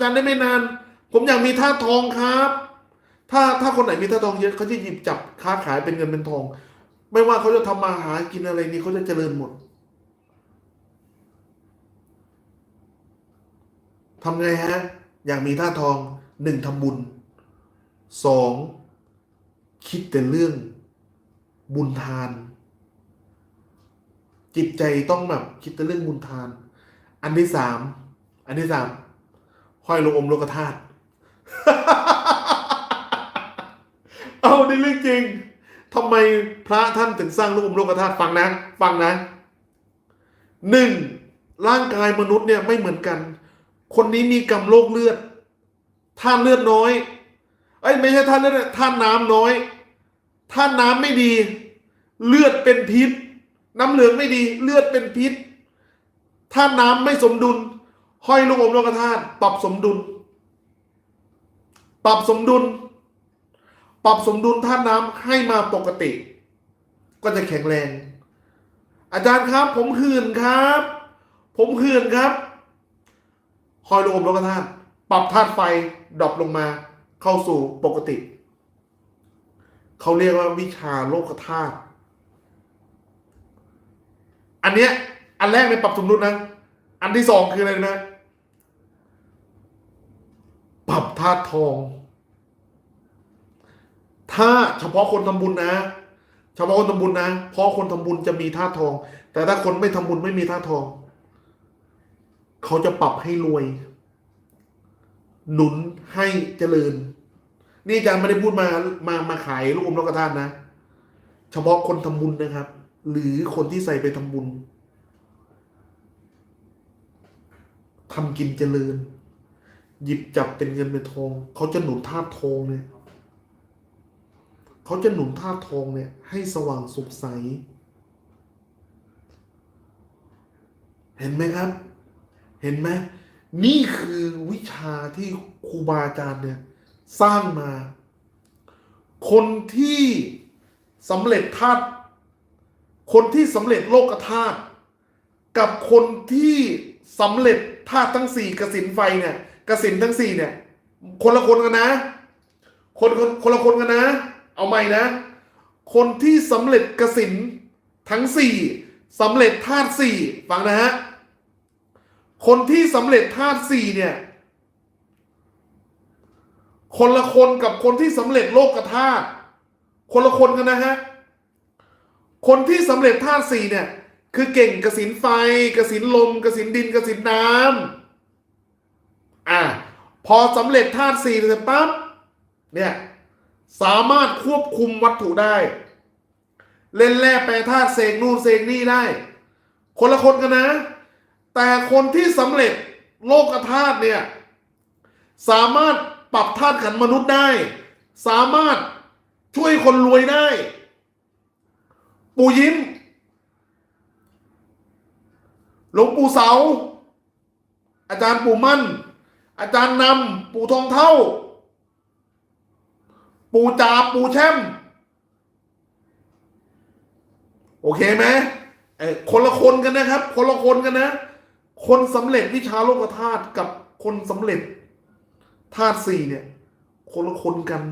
กันได้ไม่นาน ผมอยากมีธาทองครับ ถ้าถ้าคนไหนมีธาทองเยอะเขาจะหยิบจับค้าขายเป็นเงินเป็นทอง ไม่ว่าเขาจะทำมาหากินอะไรนี่เขาจะเจริญหมดทำไงฮะ อยากมีธาทองหนึ่งทำบุญสองคิดแต่เรื่องบุญทาน จิตใจต้องแบบคิดแต่เรื่องบุญทาน อันที่สามอันที่สาม ห้อยลงอมโลกธาตุเอาในเรื่องจริงทำไมพระท่านถึงสร้างลูกอมโลกธาตุฟังนะ ฟังนะหนึ่งร่างกายมนุษย์เนี่ยไม่เหมือนกัน คนนี้มีกรรมโรคเลือดธาตุเลือดน้อยเอ้ยไม่ใช่ธาตุเลือดธาตุน้ำน้อยธาตุน้ำไม่ดี เลือดเป็นพิษ น้ำเหลืองไม่ดี เลือดเป็นพิษธาตุน้ำไม่สมดุล ห้อยลูกอมโลกธาตุปรับสมดุล ปรับสมดุล ปรับสมดุลธาตุน้ำให้มาปกติ ก็จะแข็งแรง อาจารย์ครับ ผมหื่นครับ ผมหื่นครับห้อยลูกอมโลกธาตุปรับธาตุไฟดรอปลงมา เข้าสู่ปกติ เขาเรียกว่าวิชาโลกธาตุอันเนี้ยอันแรกในยปรับสมดุลนะ อันที่สองคืออะไรนะ ปรับธาตุทอง ถ้าเฉพาะคนทำบุญนะ เฉพาะคนทำบุญนะเพราะคนทำบุญจะมีธาตุทอง แต่ถ้าคนไม่ทำบุญไม่มีธาตุทอง เขาจะปรับให้รวย หนุนให้เจริญ นี่อาจารย์ไม่ได้พูดมามามาขายลูกอมโลกธาตุนะ เฉพาะคนทำบุญนะครับ หรือคนที่ใส่ไปทำบุญทำกินเจริญ หยิบจับเป็นเงินเป็นทอง เขาจะหนุนธาตุทองเนี่ยเขาจะหนุนธาตุทองเนี่ย ให้สว่างสุขใส เห็นไหมครับ เห็นไหมนี่คือวิชาที่ครูบาอาจารย์เนี่ย สร้างมา คนที่สำเร็จธาตุคนที่สำเร็จโลกธาตุกับคนที่สำเร็จธาตุทั้งสี่กสินไฟเนี่ย กสินทั้งสี่เนี่ย คนละคนกันนะ คนคนคนละคนกันนะ เอาใหม่นะ คนที่สำเร็จกสินทั้งสี่สำเร็จธาตุสี่ฟังนะฮะ คนที่สำเร็จธาตุสี่เนี่ย คนละคนกับคนที่สำเร็จโลกธาตุคนละคนกันนะฮะ คนที่สำเร็จธาตุสี่เนี่ย คือเก่งกสินไฟกสินลมกสินดินกสินน้ำอะ พอสำเร็จธาตุสี่เสร็จปั๊บเนี่ยสามารถควบคุมวัตถุได้ เล่นแร่แปรธาตุเสกนู่นเสกนี่ได้ คนละคนกันนะ แต่คนที่สำเร็จโลกธาตุเนี่ยสามารถปรับธาตุขันมนุษย์ได้ สามารถช่วยคนรวยได้ ปู่ยิ้มหลวงปู่เสา อาจารย์ปู่มั่น อาจารย์นำปู่ทองเท่า ปู่จาปู่แช่ม โอเคไหมเอ้ยคนละคนกันนะครับ คนละคนกันนะ คนสำเร็จวิชาโลกธาตุกับคนสำเร็จธาตุสี่เนี่ย คนละคนกัน